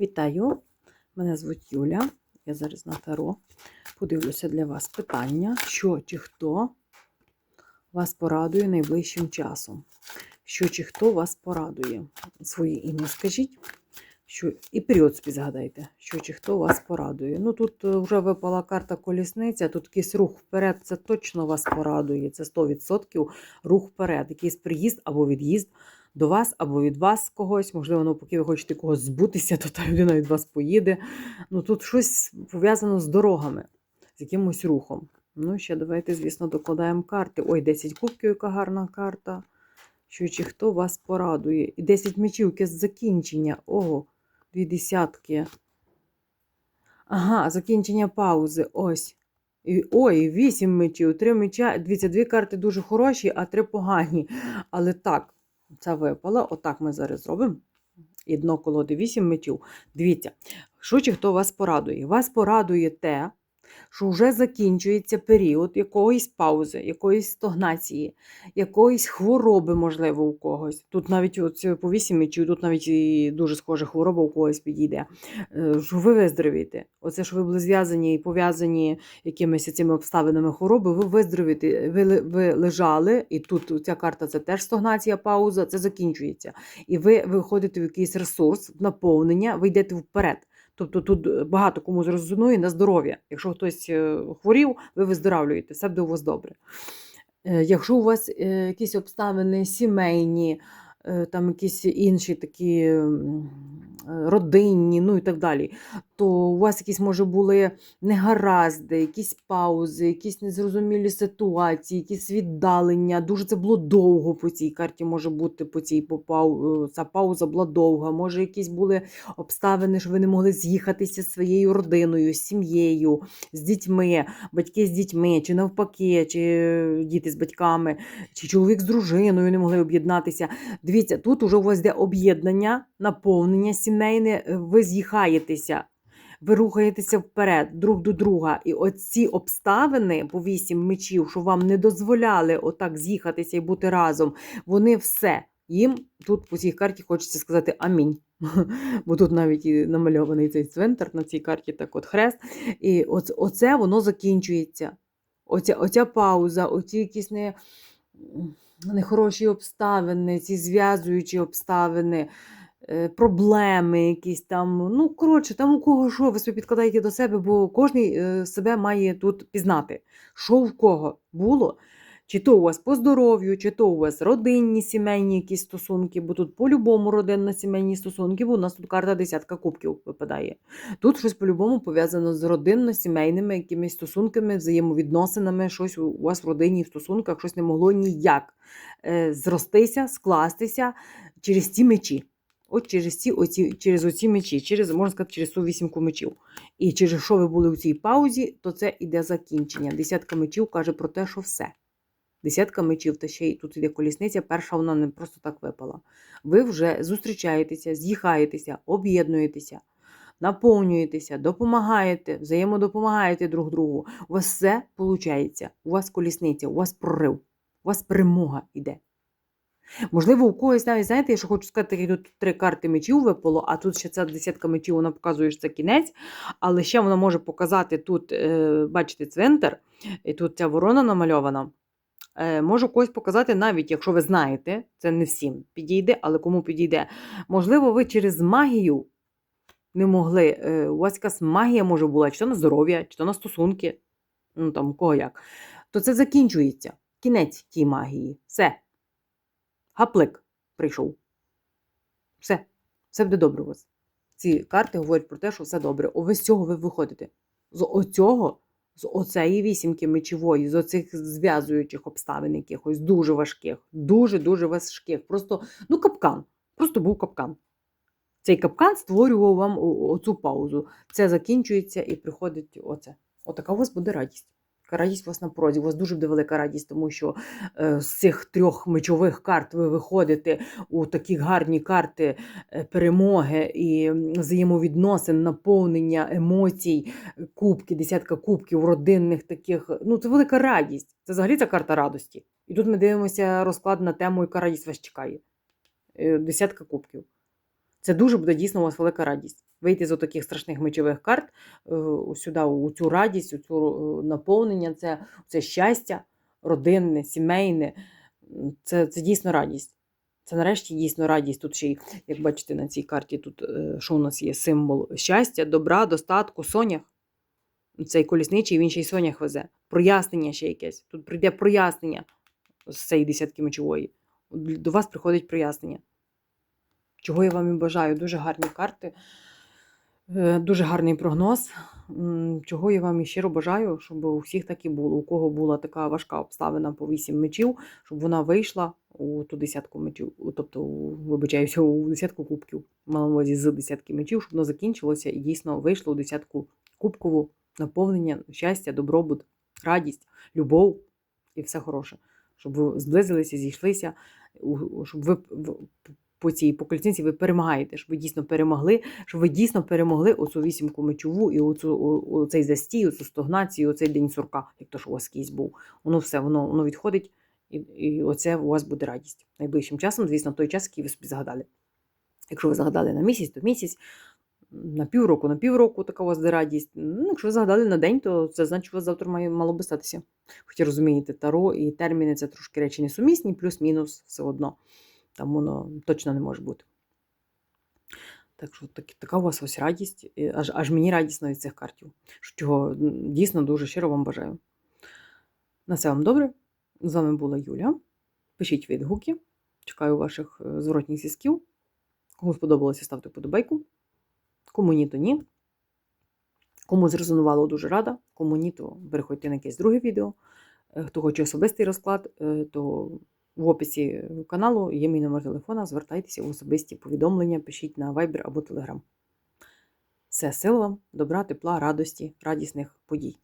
Вітаю! Мене звуть Юля. Я зараз на Таро. Подивлюся для вас питання, що чи хто вас порадує найближчим часом. Що чи хто вас порадує. Своє ім'я скажіть. Що... І період собі згадайте, що чи хто вас порадує. Ну тут е, вже випала карта колісниця, тут якийсь рух вперед, це точно вас порадує. Це 100% рух вперед, якийсь приїзд або від'їзд до вас або від вас когось. Можливо, ну, поки ви хочете когось збутися, то та людина від вас поїде. Ну тут щось пов'язано з дорогами, з якимось рухом. Ну, ще давайте, звісно, докладаємо карти. Ой, 10 кубків, яка гарна карта. Що чи хто вас порадує? І 10 мечів, якесь закінчення. Ого, дві десятки. Ага, закінчення паузи. Ось. І, ой, 8 мечів, 3 меча. Дивіться, дві карти дуже хороші, а три погані. Але так, це випало. Отак ми зараз зробимо. І дно колоди 8 мечів. Дивіться, що хто вас порадує? Вас порадує те, що вже закінчується період якоїсь паузи, якоїсь стагнації, якоїсь хвороби, можливо, у когось. Тут навіть оце по 8 мечів, тут навіть і дуже схожа хвороба у когось підійде. Е, Що ви виздоровієте. Оце, що ви були зв'язані і пов'язані якимись цими обставинами хвороби, ви виздоровієте. Ви, ви лежали, і тут ця карта це теж стагнація, пауза, це закінчується. І ви виходите в якийсь ресурс, в наповнення, ви йдете вперед. Тобто тут багато кому зрозуміє на здоров'я. Якщо хтось е, хворів, ви виздоравлюєте, все буде у вас добре. Е, Якщо у вас е, якісь обставини сімейні, е, там якісь інші такі е, родинні, ну і так далі, то у вас якісь, може, були негаразди, якісь паузи, якісь незрозумілі ситуації, якісь віддалення. Дуже це було довго по цій карті може бути по цій по пау... ця пауза була довга. Може, якісь були обставини, що ви не могли з'їхатися зі своєю родиною, з сім'єю, з дітьми, батьки з дітьми, чи навпаки, чи діти з батьками, чи чоловік з дружиною не могли об'єднатися. Дивіться, тут уже у вас йде об'єднання, наповнення сімейне, е, ви з'їхаєтеся. Ви рухаєтеся вперед друг до друга. І оці обставини по вісім мечів, що вам не дозволяли отак з'їхатися і бути разом, вони все. Їм тут по цій карті хочеться сказати амінь. Бо тут навіть і намальований цей цвинтар на цій карті, так от хрест. І оце, воно закінчується. Оця, оця пауза, оці якісь не, нехороші обставини, ці зв'язуючі обставини, проблеми якісь там. Ну, коротше, там у кого що, ви собі підкладаєте до себе, бо кожен е, себе має тут пізнати, що в кого було. Чи то у вас по здоров'ю, чи то у вас родинні сімейні якісь стосунки, бо тут по-любому родинно-сімейні стосунки, бо у нас тут карта десятка кубків випадає. Тут щось по-любому пов'язано з родинно-сімейними якимись стосунками, взаємовідносинами, щось у вас в родині в стосунках, щось не могло ніяк е, зростися, скластися через ці мечі. От через ці оці, через оці мечі, через, можна сказати, через ту вісімку мечів. І через що ви були у цій паузі, то це іде закінчення. Десятка мечів каже про те, що все. Десятка мечів, та ще й тут іде колісниця, перша вона не просто так випала. Ви вже зустрічаєтеся, з'їхаєтеся, об'єднуєтеся, наповнюєтеся, допомагаєте, взаємодопомагаєте друг другу. У вас все виходить. У вас колісниця, у вас прорив, у вас перемога йде. Можливо, у когось навіть, знаєте, я що хочу сказати, тут три карти мечів випало, а тут ще ця десятка мечів, вона показує, що це кінець, але ще вона може показати тут, е, бачите, цвинтар, і тут ця ворона намальована. Е, Можу когось показати, навіть якщо ви знаєте, це не всім підійде, але кому підійде. Можливо, ви через магію не могли. е, У вас якась магія може була, чи то на здоров'я, чи то на стосунки, ну там кого як. То це закінчується. Кінець тій магії. Все. Гаплик прийшов. Все. Все буде добре у вас. Ці карти говорять про те, що все добре. О, ви з цього ви виходите. З оцього з оцеї вісімки мечової, з оцих зв'язуючих обставин якихось дуже важких, дуже-дуже важких. Просто, ну, капкан. Просто був капкан. Цей капкан створював вам оцю паузу. Це закінчується і приходить оце. Отака у вас буде радість. Радість вас на порозі. У вас дуже буде велика радість, тому що е, з цих трьох мечових карт ви виходите у такі гарні карти е, перемоги і взаємовідносин, наповнення емоцій, кубки, десятка кубків, родинних таких. Ну, це велика радість. Це взагалі ця карта радості. І тут ми дивимося розклад на тему, яка радість вас чекає. Е, Десятка кубків. Це дуже буде дійсно у вас велика радість. Вийти з таких страшних мечових карт е, сюди, у цю радість, у цю е, наповнення, це, це щастя родинне, сімейне. Це, це дійсно радість. Це нарешті дійсно радість. Тут ще й, як бачите на цій карті, тут е, що у нас є символ щастя, добра, достатку, сонях. Цей колісничий, він ще й сонях везе. Прояснення ще якесь. Тут прийде прояснення з цієї десятки мечової. До вас приходить прояснення. Чого я вам і бажаю. Дуже гарні карти, е, дуже гарний прогноз. Чого я вам і щиро бажаю, щоб у всіх так і було. У кого була така важка обставина по вісім мечів, щоб вона вийшла у ту десятку мечів, тобто, вибачаюся, у десятку кубків. Увазі з десятки мечів, щоб воно закінчилося і дійсно вийшло у десятку кубкову наповнення, щастя, добробут, радість, любов і все хороше. Щоб ви зблизилися, зійшлися, щоб ви по цій по ви перемагаєте, щоб ви дійсно перемогли, щоб ви дійсно перемогли оцю вісімку мечову і оцю, оцей застій, оцю стогнацію, оцей день сурка, як то що у вас скізь був. Воно все, воно, воно відходить, і, і оце у вас буде радість. Найближчим часом, звісно, той час, який ви собі загадали. Якщо ви загадали на місяць, то місяць, на півроку, на півроку така у вас буде радість. Ну, якщо ви загадали на день, то це значить, у вас завтра має мало би статися. Хоча розумієте, таро і терміни це трошки речі несумісні, плюс-мінус все одно. Там воно точно не може бути. Так що так, така у вас ось радість, аж, аж мені радісно від цих картів, чого дійсно дуже щиро вам бажаю. На все вам добре. З вами була Юля. Пишіть відгуки. Чекаю ваших е, зворотніх зв'язків. Кому сподобалося, ставте подобайку. Кому ні, то ні. Кому зрезонувало, дуже рада. Кому ні, то переходьте на якесь друге відео. Е, Хто хоче особистий розклад, е, то в описі каналу є мій номер телефона. Звертайтеся в особисті повідомлення, пишіть на Viber або Telegram. Все, сил вам, добра, тепла, радості, радісних подій.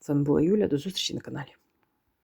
З вами була Юля. До зустрічі на каналі.